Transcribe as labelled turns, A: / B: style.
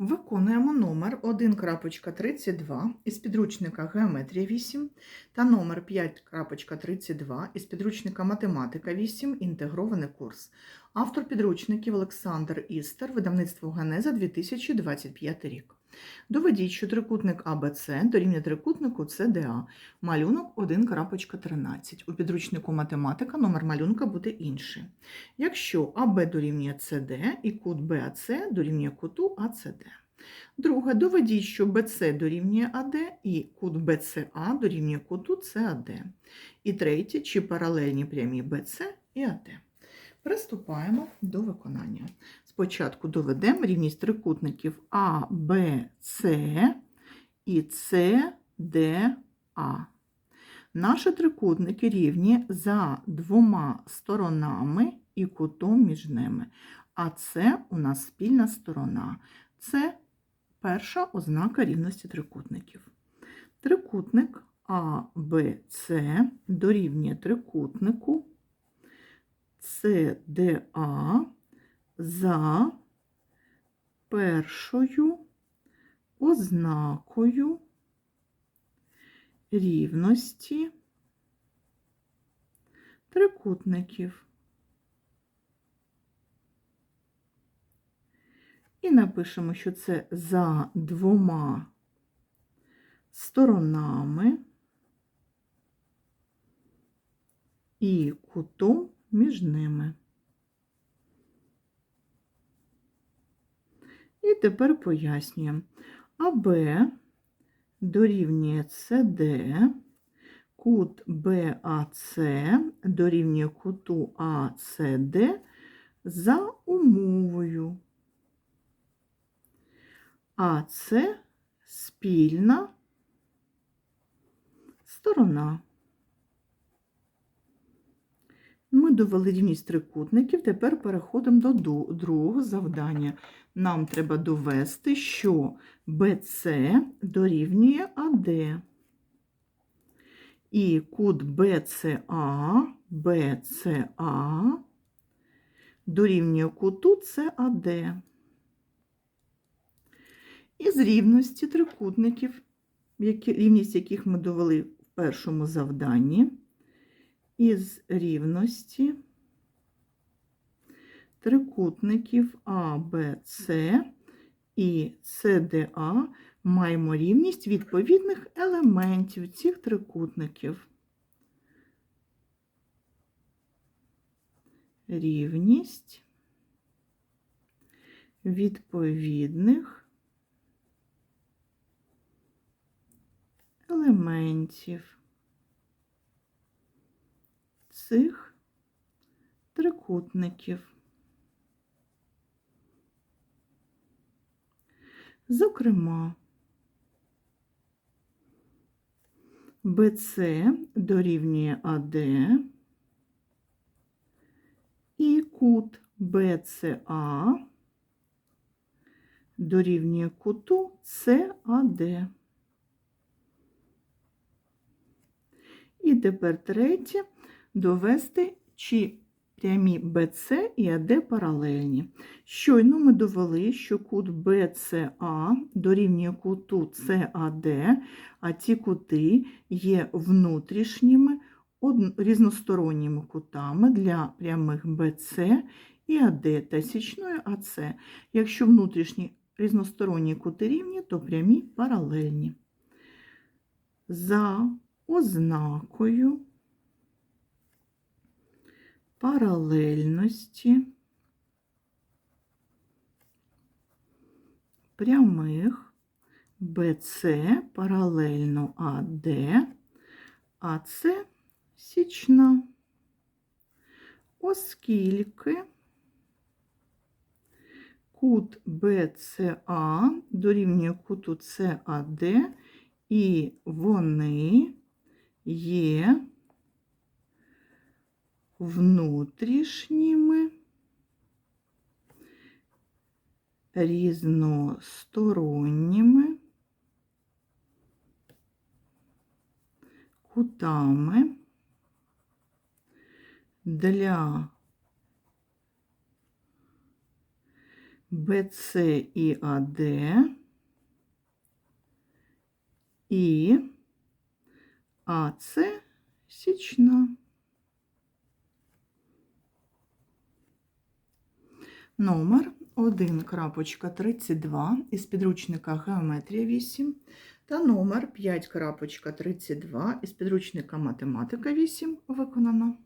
A: Виконуємо номер 1.32 із підручника Геометрія 8 та номер 5.32 із підручника Математика 8. Інтегрований курс. Автор підручників Олександр Істер, видавництво Генеза 2025 рік. Доведіть, що трикутник АБЦ дорівнює трикутнику ЦДА. Малюнок 1.13. У підручнику математика номер малюнка буде інший. Якщо АБ дорівнює СД і кут БАЦ дорівнює куту АЦД. Друге, доведіть, що БЦ дорівнює АД і кут БЦА дорівнює куту САД. І третє, чи паралельні прямі БЦ і АД. Приступаємо до виконання. Спочатку доведемо рівність трикутників А, Б, С і С, Д, А. Наші трикутники рівні за двома сторонами і кутом між ними. А це у нас спільна сторона. Це перша ознака рівності трикутників. Трикутник АБЦ дорівнює трикутнику СДА за першою ознакою рівності трикутників. І напишемо, що це за двома сторонами і кутом між ними. І тепер пояснюємо. АБ дорівнює СД, кут БАЦ дорівнює куту АЦД за умовою. А це спільна сторона. Ми довели рівність трикутників, тепер переходимо до другого завдання. Нам треба довести, що BC дорівнює AD. І кут BCA, BCA дорівнює куту CAD. Із рівності трикутників, рівність яких ми довели в першому завданні, із рівності трикутників А, Б, С і СДА маємо рівність відповідних елементів цих трикутників. Рівність відповідних елементів цих трикутників. Зокрема, BC дорівнює AD і кут BCA дорівнює куту CAD. І тепер третє довести, чи прямі BC і AD паралельні. Щойно ми довели, що кут BCA дорівнює куту CAD, а ці кути є внутрішніми різносторонніми кутами для прямих BC і AD та січної AC. Якщо внутрішні різносторонні кути рівні, то прямі паралельні. За ознакою паралельності прямих BC паралельно AD, а це січна, оскільки кут BCA дорівнює куту CAD, і вони є внутрішніми різносторонніми кутами для БЦ і АД і АЦ січна. Номер 1.32 із підручника Геометрія 8 та номер 5.32 із підручника Математика 8 виконано.